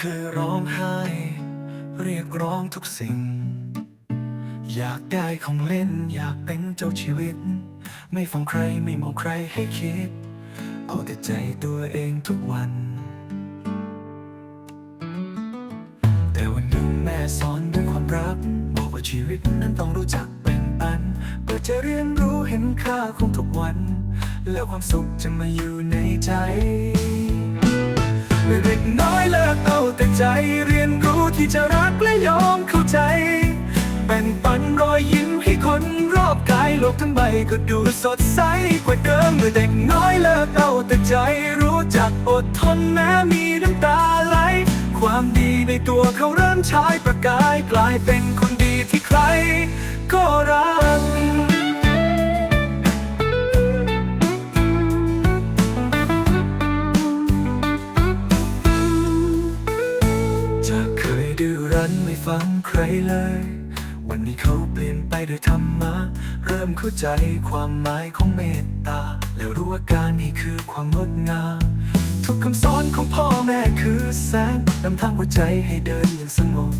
เคยร้องไห้ เรียกร้องทุกสิ่ง อยากได้ของเล่นอยากเป็นเจ้าชีวิต ไม่ฟังใครไม่มองใครให้คิด เอาแต่ใจตัวเองทุกวัน แต่วันหนึ่งแม่สอนด้วยความรัก บอกว่าชีวิตนั้นต้องรู้จักแบ่งปันเพื่อจะเรียนรู้เห็นค่าของทุกวัน แล้วความสุขจะมาอยู่ในใจ ใจเรียนรู้ที่จะรักและยอมเข้าใจแบ่งปันรอยยิ้มให้คนรอบกายโลกทั้งใบก็ดูสดใสกว่าเดิมเมื่อเด็กน้อยเลิกเอาแต่ใจรู้จักอดทนแม้มีน้ำตาไหล ความดีในตัวเขาเริ่มฉายประกายกลายเป็นคนดีที่ใคร ก็รัก ฟังใครเลย วันนี้เขาเปลี่ยนไปโดยธรรมะ เริ่มเข้าใจความหมายของเมตตา แล้วรู้ว่าการนี้คือความงดงามทุกคำสอนของพ่อแม่คือแสงนำทางหัวใจให้เดินอย่างสงบ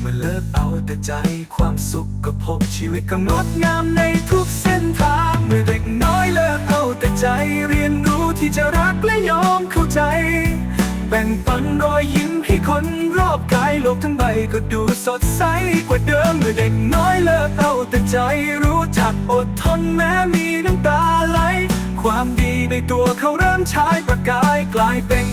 เมื่อเลิกเอาแต่ใจความสุขก็พบชีวิตก็งดงามในทุกเส้นทาง เมื่อเด็กน้อยเลิกเอาแต่ใจเรียนรู้ที่จะรักและยอมเข้าใจ แบ่งปันรอยยิ้มให้คนรอบกายโลกทั้งใบก็ดูสดใสกว่าเดิมเมื่อเด็กน้อยเลิกเอาแต่ใจรู้จักอดทนแม้มีน้ำตาไหล ความดีในตัวเขาเริ่มฉายประกายกลายเป็น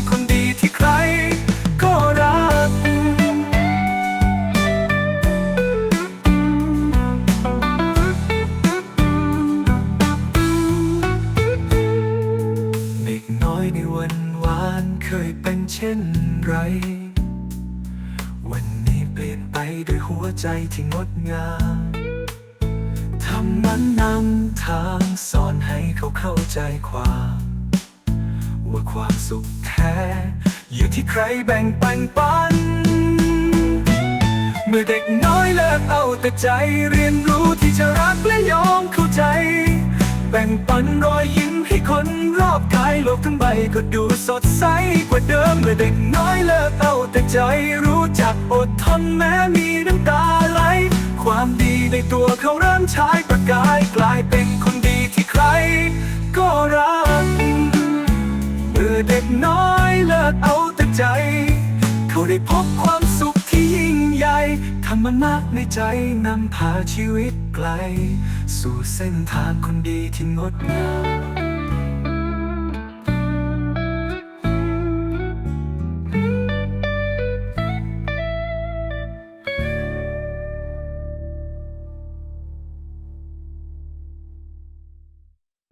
เคยเป็นเช่นไร วันนี้เปลี่ยนไปด้วยหัวใจที่งดงามทำมันนำทางสอนให้เขาเข้าใจความว่าความสุขแท้ อยู่ที่ใครแบ่งปันปัน เมื่อเด็กน้อยเลิกเอาแต่ใจเรียนรู้ที่จะรักและยอมเข้าใจ แบ่งปันรอยยิ้มให้คนรอบกายโลกทั้งใบก็ดูสดใสกว่าเดิมเมื่อเด็กน้อยเลิกเอาแต่ใจรู้จักอดทนแม้มีน้ำตาไหล ความดีในตัวเขาเริ่มฉายประกายกลายเป็นคนดีที่ใคร ก็รักเมื่อเด็กน้อยเลิกเอาแต่ใจ เขาได้พบความสุข ที่ยิ่งใหญ่ธรรมากในใจนำพาชีวิตไกล สู่เส้นทางคนดีที่งดงาม